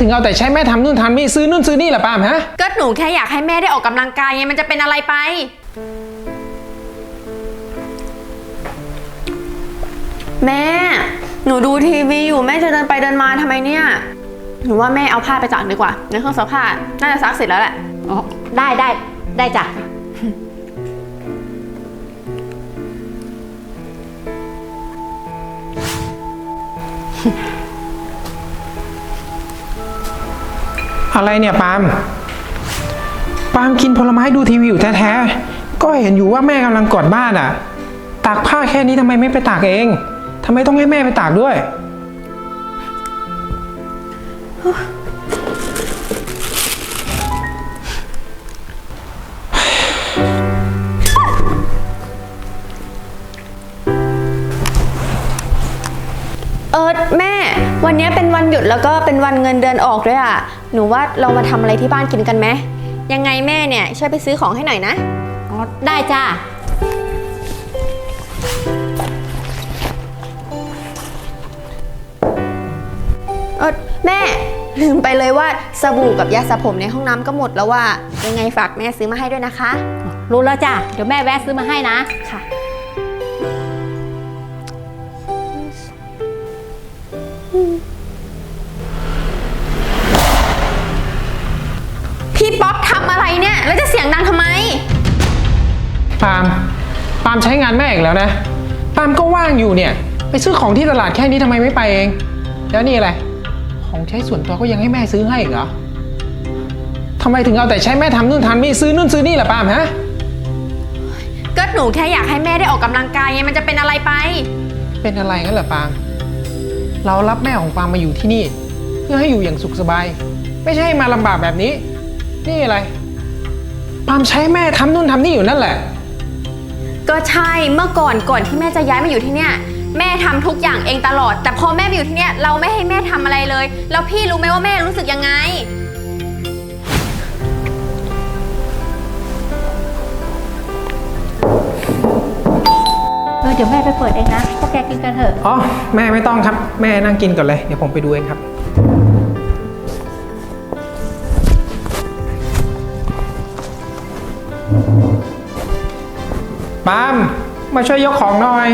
ถึงเอาแต่ใช้แม่ทำนู่นทำนี่ซื้อนู่นซื้อนี่ล่ะปาล์มฮะ ก็หนูแค่อยากให้แม่ได้ออกกำลังกายไงมันจะเป็นอะไรไป แม่ หนูดูทีวีอยู่แม่จะเดินไปเดินมาทำไมเนี่ย หนูว่าแม่เอาผ้าไปตากดีกว่า ในเครื่องซักผ้าน่าจะซักเสร็จแล้วแหละ อ๋อได้ได้ได้จ้ะ อะไรเนี่ยปาล์มปาล์มกินผลไม้ดูทีวีอยู่แท้ๆ ก็เห็นอยู่ว่าแม่กำลังกวาดบ้านอะ ตากผ้าแค่นี้ทำไมไม่ไปตากเองทำไมต้องให้แม่ไปตากด้วย วันนี้เป็นวันหยุดแล้วก็เป็นวันเงินเดือนออกด้วยอะ หนูว่าเรามาทำอะไรที่บ้านกินกันไหม ยังไงแม่เนี่ยช่วยไปซื้อของให้หน่อยนะ อ๋อได้จ้าเออแม่ลืมไปเลยว่าสบู่กับยาสระผมในห้องน้ำก็หมดแล้วว่า ยังไงฝากแม่ซื้อมาให้ด้วยนะคะ รู้แล้วจ้ะเดี๋ยวแม่แวะซื้อมาให้นะ ค่ะ ปาล์มปาล์มใช้งานแม่อีกแล้วนะปาล์มก็ว่างอยู่เนี่ย ไปซื้อของที่ตลาดแค่นี้ทำไมไม่ไปเอง แล้วนี่อะไร ของใช้ส่วนตัวก็ยังให้แม่ซื้อให้อีกเหรอทำไมถึงเอาแต่ใช้แม่ทำนู่นทำนี่ซื้อนู่นซื้อนี่ล่ะปาล์มฮะก็หนูแค่อยากให้แม่ได้ออกกำลังกายไงมันจะเป็นอะไรไป เป็นอะไรงั้นเหรอปาล์มเรารับแม่ของปาล์มมาอยู่ที่นี่ เพื่อให้อยู่อย่างสุขสบาย ไม่ใช่ให้มาลำบากแบบนี้ นี่อะไรปาล์มใช้แม่ทำนู่นทำนี่อยู่นั่นแหละ ก็ใช่เมื่อก่อนก่อนที่แม่จะย้ายมาอยู่ที่เนี่ย แม่ทำทุกอย่างเองตลอด แต่พอแม่มาอยู่ที่เนี่ยเราไม่ให้แม่ทำอะไรเลย แล้วพี่รู้ไหมว่าแม่รู้สึกยังไง เออเดี๋ยวแม่ไปเปิดเองนะ พวกแกกินกันเถอะ อ๋อ แม่ไม่ต้องครับ แม่นั่งกินก่อนเลย เดี๋ยวผมไปดูเองครับ ปาล์มมาช่วยยกของหน่อย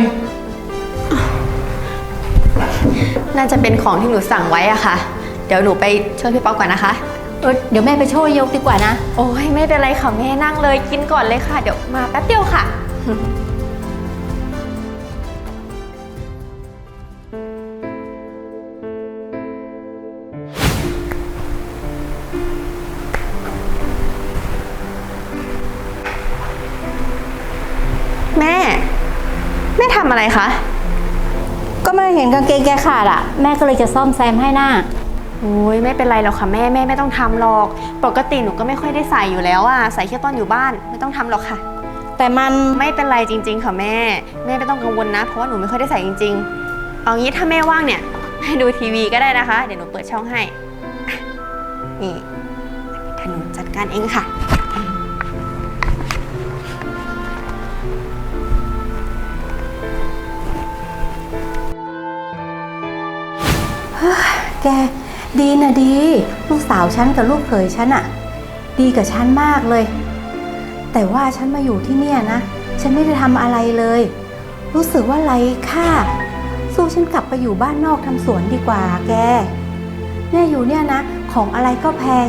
น่าจะเป็นของที่หนูสั่งไว้อะค่ะ เดี๋ยวหนูไปช่วยพี่ป๊อปก่อนนะคะ เออเดี๋ยวแม่ไปช่วยยกดีกว่านะ โอ้ยไม่เป็นไรค่ะแม่นั่งเลยกินก่อนเลยค่ะ เดี๋ยวมาแป๊บเดียวค่ะ ทำอะไรคะ ก็ไม่เห็นกางเกงแกขาดอะแม่ก็เลยจะซ่อมแซมให้หน้า โอ้ยไม่เป็นไรหรอกค่ะแม่แม่ไม่ต้องทำหรอก ปกติหนูก็ไม่ค่อยได้ใส่อยู่แล้วอะใส่แค่ตอนอยู่บ้านไม่ต้องทำหรอกค่ะ แต่มันไม่เป็นไรจริง ๆ ค่ะแม่แม่ไม่ต้องกังวลนะ เพราะว่าหนูไม่ค่อยได้ใส่จริง ๆ เอางี้ถ้าแม่ว่างเนี่ยให้ดูทีวีก็ได้นะคะ เดี๋ยวหนูเปิดช่องให้อะนี่เดี๋ยวหนูจัดการเองค่ะ แกดีนะดี ลูกสาวฉันกับลูกเขยฉันอะดีกับฉันมากเลย แต่ว่าฉันมาอยู่ที่เนี่ยนะ ฉันไม่ได้ทำอะไรเลย รู้สึกว่าไรค่า สู้ฉันกลับไปอยู่บ้านนอกทำสวนดีกว่าแกเนี่ยอยู่เนี่ยนะ ของอะไรก็แพง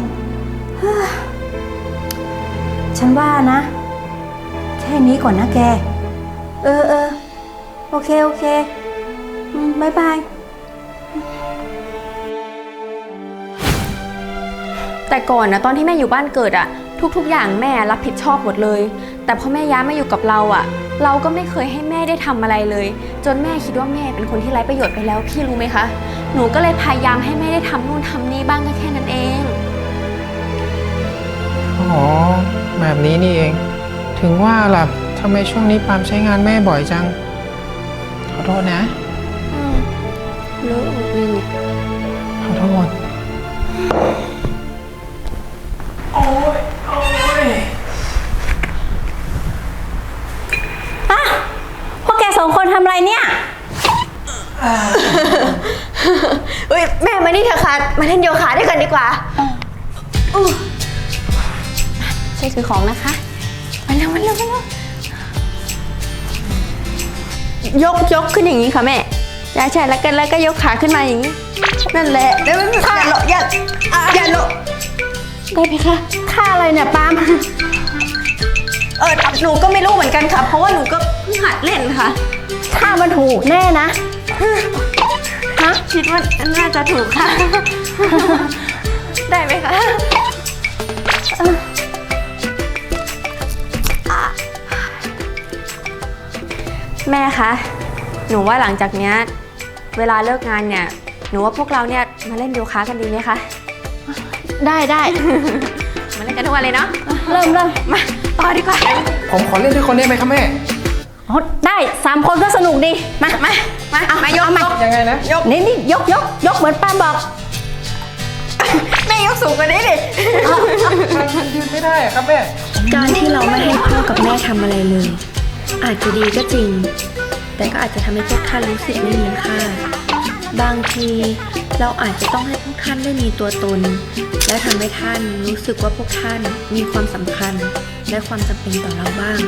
เฮอฉันว่านะ แค่นี้ก่อนนะแก เออเออโอเค โอเคบายบาย แต่ก่อนนะตอนที่แม่อยู่บ้านเกิดอะทุกๆ อย่างแม่รับผิดชอบหมดเลย แต่พอแม่ย้ายมาอยู่กับเราอะเราก็ไม่เคยให้แม่ได้ทำอะไรเลย จนแม่คิดว่าแม่เป็นคนที่ไร้ประโยชน์ไปแล้วพี่รู้ไหมคะ หนูก็เลยพยายามให้แม่ได้ทำนู่นทำนี่บ้างก็แค่นั้นเองอ๋อแบบนี้นี่เอง ถึงว่าล่ะทำไมช่วงนี้ปาล์มใช้งานแม่บ่อยจัง ขอโทษนะอืมรู้อืมขอโทษ มานี่เถอะค่ะมาเล่นโยคะด้วยกันดีกว่าอู้ช่วยถือของนะคะมาเร็วมาเร็วมาเร็วยกยกขึ้นอย่างนี้ค่ะแม่ใช่ใช่แล้วก็แล้วก็ยกขาขึ้นมาอย่างนี้ นั่นแหละแล้วอย่าลงอย่าอย่าลงได้ไหมคะท่าอะไรเนี่ยปาล์มเออหนูก็ไม่รู้เหมือนกันค่ะ เพราะว่าหนูก็เพิ่งหัดเล่นค่ะท่ามันถูกแน่นะฮะ คิดว่าน่าจะถูกค่ะ ได้ไหมคะแม่คะ หนูว่าหลังจากเนี้ยเวลาเลิกงานเนี่ย หนูว่าพวกเราเนี่ยมาเล่นโยคะกันดีไหมคะ ได้ได้มาเล่นกันทุกวันเลยเนาะ เริ่มเริ่มมาต่อดีกว่า ผมขอเล่นด้วยคนได้ไหมครับแม่ อ๋อได้สามคนก็สนุกดีมามามามายกยกยังไงนะนี่นี่ยกยกยกเหมือนป้าบอกแม่ยกสูงกว่านี้ดิมันยืนไม่ได้อะครับแม่ การที่เราไม่ให้พ่อกับแม่ทำอะไรเลย อาจจะดีก็จริง แต่ก็อาจจะทำให้พวกท่านรู้สึกไม่มีค่า บางทีเราอาจจะต้องให้พวกท่านได้มีตัวตน และทำให้ท่านรู้สึกว่าพวกท่านมีความสำคัญ และความจำเป็นต่อเราบ้าง